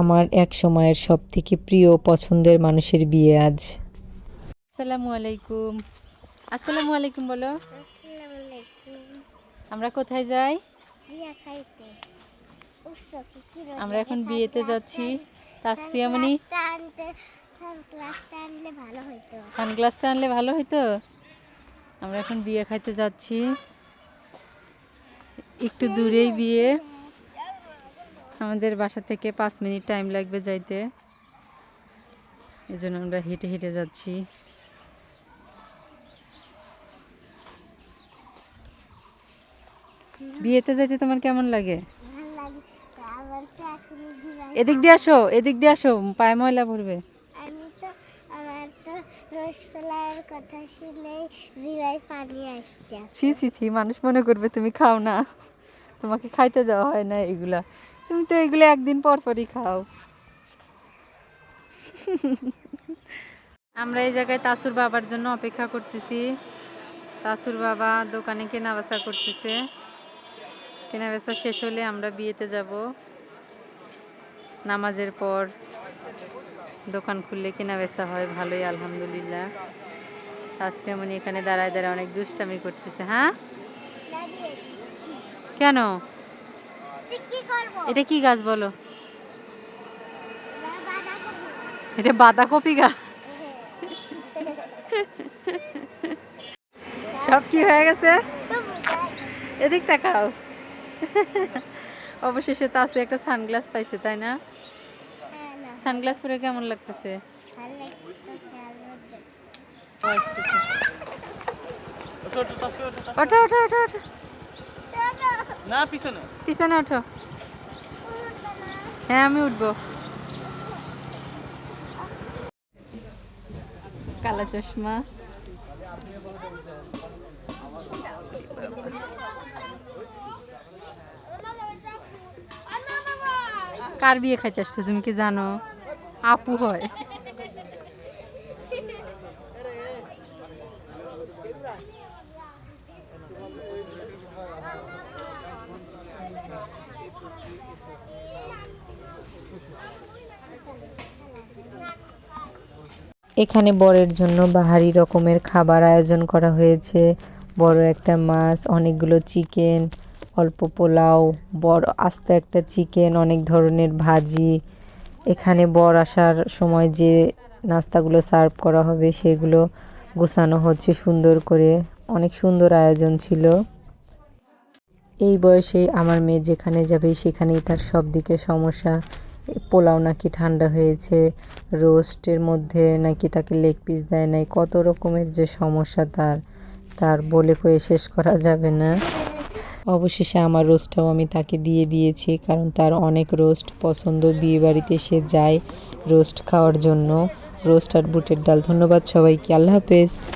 আমার এক সময়ের সব থেকে প্রিয় পছন্দের মানুষের বিয়ে আজ। আসসালামু আলাইকুম। আসসালামু আলাইকুম বলো। আমরা কোথায় যাই? আমরা এখন বিয়েতে যাচ্ছি। তাসফিয়া মনি? ভালো সানগ্লাসটা আনলে ভালো হতো আমরা এখন বিয়ে খাইতে যাচ্ছি। একটু দূরেই বিয়ে। আমাদের বাসা থেকে পাঁচ মিনিট টাইম লাগবে যাইতে। এই জন্য আমরা হেঁটে হেঁটে যাচ্ছি। বিয়েতে যাইতে তোমার কেমন লাগে? এদিক দিয়ে আসো এদিক দিয়ে আসো পায়ে ময়লা পড়বে। আমি তো আমার তো রোজ কথা শুনেই জিরায় পানি আসছে। ছি ছি ছি মানুষ মনে করবে তুমি খাও না। তোমাকে খাইতে দেওয়া হয় না এগুলা। তুমি তো এগুলো একদিন পর পরই খাও। আমরা এই জায়গায় তাসুর বাবার জন্য অপেক্ষা করতেছি। তাসুর বাবা দোকানে কেনা বেচা করতেছে। কেনা বেচা শেষ হলে আমরা বিয়েতে যাব। নামাজের পর দোকান খুললে কেনা বেচা হয়, ভালোই, আলহামদুলিল্লাহ। তাসফিয়া মনি এখানে দাঁড়ায় দাঁড়ায় অনেক দুষ্টামি করতেছে হ্যাঁ? কেন? এটা কি গাছ বলো। এটা বাঁধাকপি। গাছ। সব কি হয়ে গেছে। এদিক তাকাও। অবশেষে তাসু একটা সানগ্লাস পাইছে তাই না? হ্যাঁ, সানগ্লাস পরে কেমন লাগতেছে। ওঠো ওঠো ওঠো ওঠো। না, পিছনে। পিছনে ওঠো। হ্যাঁ আমি উঠবো। কালা চশমা। কার বিয়ে খাইতে আসছো তুমি কি জানো? আপু হয়। এখানে বরের জন্য বাহারি রকমের খাবার আয়োজন করা হয়েছে। বড় একটা মাছ, অনেকগুলো চিকেন, অল্প পোলাও, বড় আস্ত একটা চিকেন, অনেক ধরনের ভাজি। এখানে বর আসার সময় যে নাস্তাগুলো সার্ভ করা হবে সেগুলো গোছানো হচ্ছে সুন্দর করে। অনেক সুন্দর আয়োজন ছিল। এই বয়সে আমার মেয়ে যেখানে যাবে সেখানেই তার সব দিকে সমস্যা। পোলাও নাকি ঠান্ডা হয়েছে, রোস্টের মধ্যে নাকি তাকে লেগ পিস দেয় নাই, কত রকমের যে সমস্যা তার। তার বলে কয়ে শেষ করা যাবে না। অবশেষে আমার রোস্টটাও আমি তাকে দিয়ে দিয়েছি, কারণ তার অনেক রোস্ট পছন্দ। বিয়ে বাড়িতে সে যায় রোস্ট খাওয়ার জন্য। রোস্ট আর বুটের ডাল। ধন্যবাদ সবাইকে। আল্লাহ হাফেজ।